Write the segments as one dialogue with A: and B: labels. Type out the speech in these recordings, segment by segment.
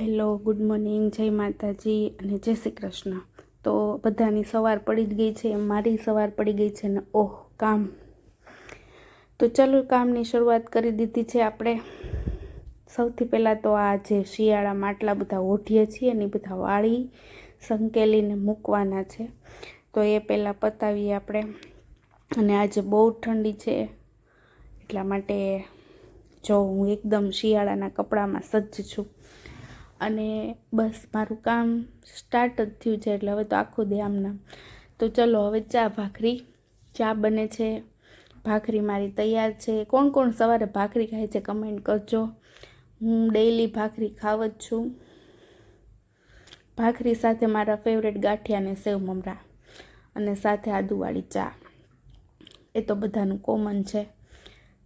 A: Hello, good morning, જય માતાજી અને જય શ્રી કૃષ્ણ. તો બધાની સવાર પડી જ ગઈ છે, મારી સવાર પડી ગઈ છે ને ઓહ, કામ. તો ચલો કામની શરૂઆત કરી દીધી છે આપણે. સૌથી પહેલાં તો આ જે શિયાળામાં આટલા બધા ઓઢીએ છીએ ને બધા વાળી, સંકેલીને મૂકવાના છે. તો એ પહેલાં પતાવીએ આપણે. અને આજે બહુ ઠંડી છે, એટલા માટે જો હું એકદમ શિયાળાના કપડામાં સજ્જ છું. અને બસ, મારું કામ સ્ટાર્ટ જ થયું છે એટલે હવે તો આખું દે તો ચલો, હવે ચા ભાખરી. ચા બને છે. ભાખરી મારી તૈયાર છે. કોણ કોણ સવારે ભાખરી ખાય છે કમેન્ટ કરજો. હું ડેઈલી ભાખરી ખાવ જ છું. ભાખરી સાથે મારા ફેવરેટ ગાંઠિયા અને સેવ મમરા અને સાથે આદુવાળી ચા. એ તો બધાનું કોમન છે.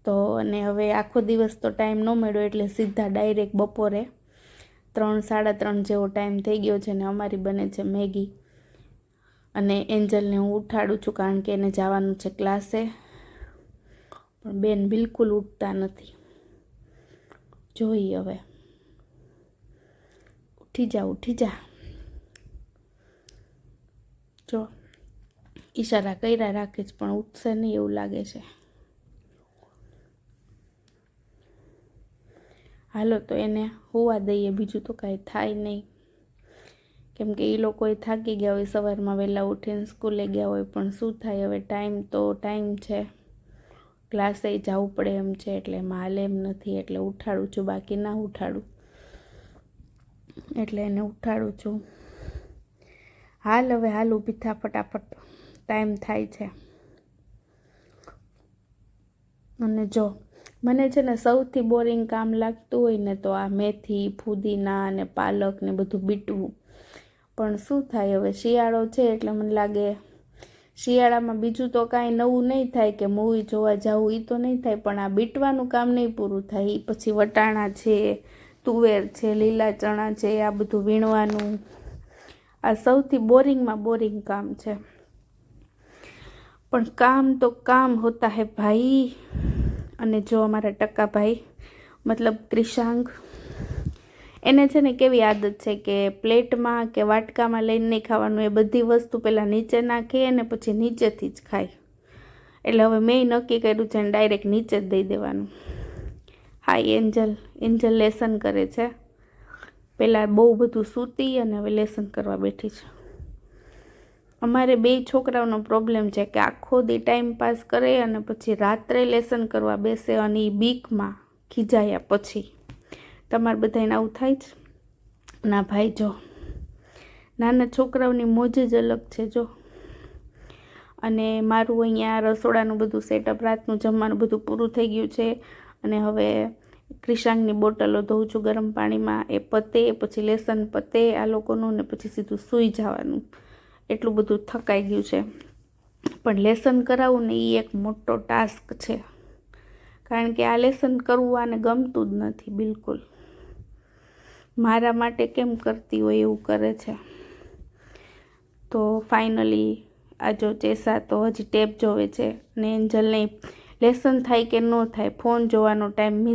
A: તો અને હવે આખો દિવસ તો ટાઈમ ન મળ્યો એટલે સીધા ડાયરેક્ટ બપોરે ત્રણ, સાડા ત્રણ જેવો ટાઈમ થઈ ગયો છે ને અમારી બને છે મેગી. અને એન્જલને હું ઉઠાડું છું કારણ કે એને જવાનું છે ક્લાસે. પણ બેન બિલકુલ ઉઠતા નથી. જોઈ હવે. ઉઠી જા ઉઠી જા. જો. ઈશારા કર્યા રાખે છે, પણ ઉઠશે નહીં એવું લાગે છે. હાલો, તો એને હોવા દઈએ, બીજું તો કાંઈ થાય નહીં. કેમ કે એ લોકોએ થાકી ગયા હોય, સવારમાં વહેલા ઉઠીને સ્કૂલે ગયા હોય, પણ શું થાય? હવે ટાઈમ તો, ટાઈમ છે. ક્લાસે જવું પડે એમ છે, એટલે એમાં હાલે એમ નથી, એટલે ઉઠાડું છું, બાકી ના ઉઠાડું. એટલે એને ઉઠાડું છું. હાલ, હવે હાલ ઊભી થા, ફટાફટ. ટાઈમ થાય છે. અને જો મને છે ને સૌથી બોરિંગ કામ લાગતું હોય ને તો આ મેથી, ફુદીના અને પાલક ને બધું બીટવું પણ શું થાય હવે? શિયાળો છે એટલે મને લાગે શિયાળામાં બીજું તો કાંઈ નવું નહીં થાય કે મૂવી જોવા જવું એ તો નહીં થાય. પણ આ બીટવાનું કામ નહીં પૂરું થાય. પછી વટાણા છે, તુવેર છે, લીલા ચણા છે, આ બધું વીણવાનું. આ સૌથી બોરિંગમાં બોરિંગ કામ છે. પણ કામ તો કામ હોતા હે ભાઈ. અને જો અમારા ટક્કાભાઈ, મતલબ ક્રિશાંગ એને છે ને કેવી આદત છે કે પ્લેટમાં કે વાટકામાં લઈને નહીં ખાવાનું, એ બધી વસ્તુ પહેલાં નીચે નાખે અને પછી નીચેથી જ ખાય. એટલે હવે મેં નક્કી કર્યું છે ડાયરેક્ટ નીચે જ દઈ દેવાનું. હા એન્જલ એન્જલ લેસન કરે છે. પહેલાં બહુ બધું સૂતી અને હવે લેસન કરવા બેઠી છે. અમારે બે છોકરાઓનો પ્રોબ્લેમ છે કે આખો દી ટાઈમ પાસ કરે અને પછી રાત્રે લેસન કરવા બેસે અને એ બીકમાં ખીજાયા પછી. તમારે બધાને આવું થાય છે? ના ભાઈ, જો. નાના છોકરાઓની મોજ જ અલગ છે, જો. અને મારું અહીંયા રસોડાનું બધું સેટઅપ રાતનું જમવાનું બધું પૂરું થઈ ગયું છે અને હવે ક્રિશાંગની બોટલો ધોઉં છું ગરમ પાણીમાં, એ પતે, પછી લેસન પતે, આ લોકોનું ને પછી સીધું સૂઈ જવાનું. એટલું બધું થકાઈ ગયું છે. પણ લેસન કરાવવું ને એ એક મોટો ટાસ્ક છે. કારણ કે આ લેસન કરવું આને ગમતું જ નથી, બિલકુલ. મારા માટે કેમ કરતી હોય એવું કરે છે. તો ફાઇનલી આ જો ચેસા તો હજી ટેપ જોવે છે ને એન્જલને લેસન થાય કે ન થાય, ફોન જોવાનો ટાઈમ મિસ